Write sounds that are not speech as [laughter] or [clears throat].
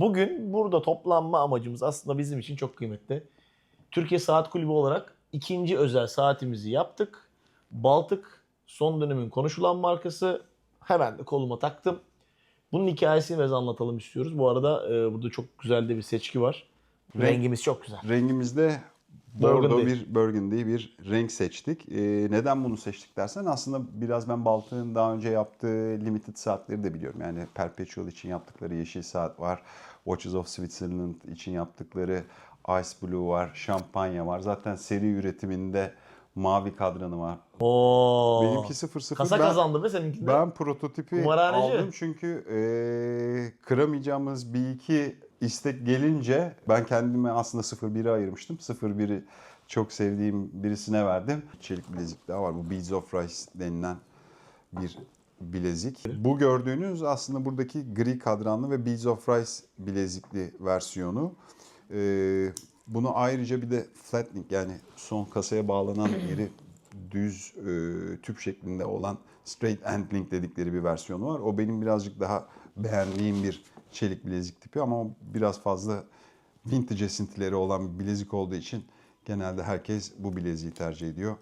Bugün burada toplanma amacımız aslında bizim için çok kıymetli. Türkiye Saat Kulübü olarak ikinci özel saatimizi yaptık. Baltık son dönemin konuşulan markası. Hemen de koluma taktım. Bunun hikayesini biraz anlatalım istiyoruz. Bu arada e, burada çok güzel de bir seçki var. Renk- Rengimiz çok güzel. Rengimizde bordo Burgundy. bir burgundy bir renk seçtik. Ee, neden bunu seçtik dersen aslında biraz ben Baltık'ın daha önce yaptığı limited saatleri de biliyorum. Yani Perpetual için yaptıkları yeşil saat var. Watches of Switzerland için yaptıkları Ice Blue var, şampanya var. Zaten seri üretiminde mavi kadranı var. Oo. Benimki 00 Kasa ben, kazandı be seninkinde. Ben prototipi Kumarhaneci. aldım çünkü eee, kıramayacağımız bir iki istek gelince ben kendime aslında 01'e ayırmıştım. 01'i çok sevdiğim birisine verdim. Çelik bilezik daha var. Bu Beads of Rice denilen bir bilezik. Bu gördüğünüz aslında buradaki gri kadranlı ve Beads of Rice bilezikli versiyonu. Eee, bunu ayrıca bir de flat link yani son kasaya bağlanan [clears throat] yeri düz e, tüp şeklinde olan straight end link dedikleri bir versiyonu var. O benim birazcık daha beğendiğim bir çelik bilezik tipi ama o biraz fazla vintage esintileri olan bir bilezik olduğu için genelde herkes bu bileziği tercih ediyor.